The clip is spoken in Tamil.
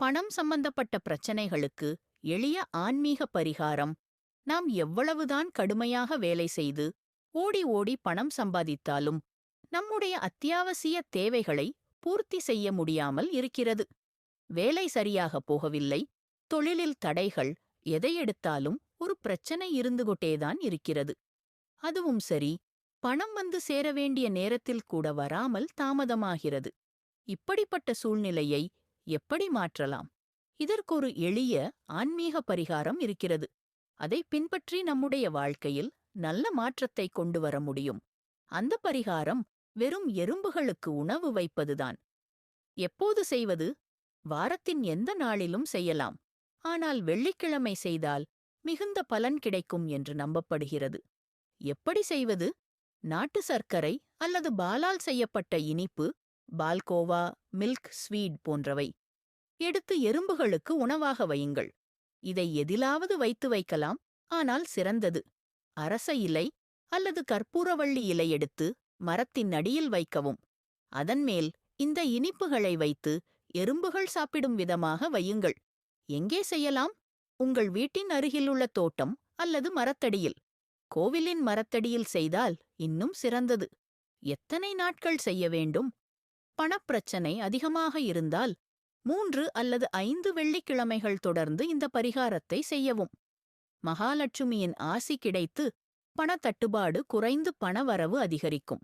பணம் சம்பந்தப்பட்ட பிரச்சனைகளுக்கு எளிய ஆன்மீக பரிகாரம். நாம் எவ்வளவுதான் கடுமையாக வேலை செய்து ஓடி ஓடி பணம் சம்பாதித்தாலும் நம்முடைய அத்தியாவசிய தேவைகளை பூர்த்தி செய்ய முடியாமல் இருக்கிறது. வேலை சரியாக போகவில்லை தொழிலில் தடைகள் எதை எடுத்தாலும் ஒரு பிரச்சனை இருந்து கொண்டேதான் இருக்கிறது. அதுவும் சரி பணம் வந்து சேர வேண்டிய நேரத்தில் கூட வராமல் தாமதமாகிறது. இப்படிப்பட்ட சூழ்நிலையை எப்படி மாற்றலாம்? இதற்கொரு எளிய ஆன்மீக பரிகாரம் இருக்கிறது. அதை பின்பற்றி நம்முடைய வாழ்க்கையில் நல்ல மாற்றத்தை கொண்டு வர முடியும். அந்த பரிகாரம் வெறும் எறும்புகளுக்கு உணவு வைப்பதுதான். எப்போது செய்வது? வாரத்தின் எந்த நாளிலும் செய்யலாம். ஆனால் வெள்ளிக்கிழமை செய்தால் மிகுந்த பலன் கிடைக்கும் என்று நம்பப்படுகிறது. எப்படி செய்வது? நாட்டு சர்க்கரை அல்லது பாலால் செய்யப்பட்ட இனிப்பு பால்கோவா மில்க் ஸ்வீட் போன்றவை. எடுத்து எறும்புகளுக்கு உணவாக வையுங்கள். இதை எதிலாவது வைத்து வைக்கலாம் ஆனால் சிறந்தது. அரச இலை அல்லது கற்பூரவள்ளி இலை எடுத்து மரத்தின் அடியில் வைக்கவும். அதன்மேல் இந்த இனிப்புகளை வைத்து எறும்புகள் சாப்பிடும் விதமாக வையுங்கள். எங்கே செய்யலாம்? உங்கள் வீட்டின் அருகிலுள்ள தோட்டம் அல்லது மரத்தடியில். கோவிலின் மரத்தடியில் செய்தால் இன்னும் சிறந்தது. எத்தனை நாட்கள் செய்ய வேண்டும்? பணப்பிரச்சனை அதிகமாக இருந்தால் மூன்று அல்லது ஐந்து வெள்ளிக்கிழமைகள் தொடர்ந்து இந்த பரிகாரத்தை செய்யவும். மகாலட்சுமியின் ஆசி கிடைத்து பணத்தட்டுப்பாடு குறைந்து பணவரவு அதிகரிக்கும்.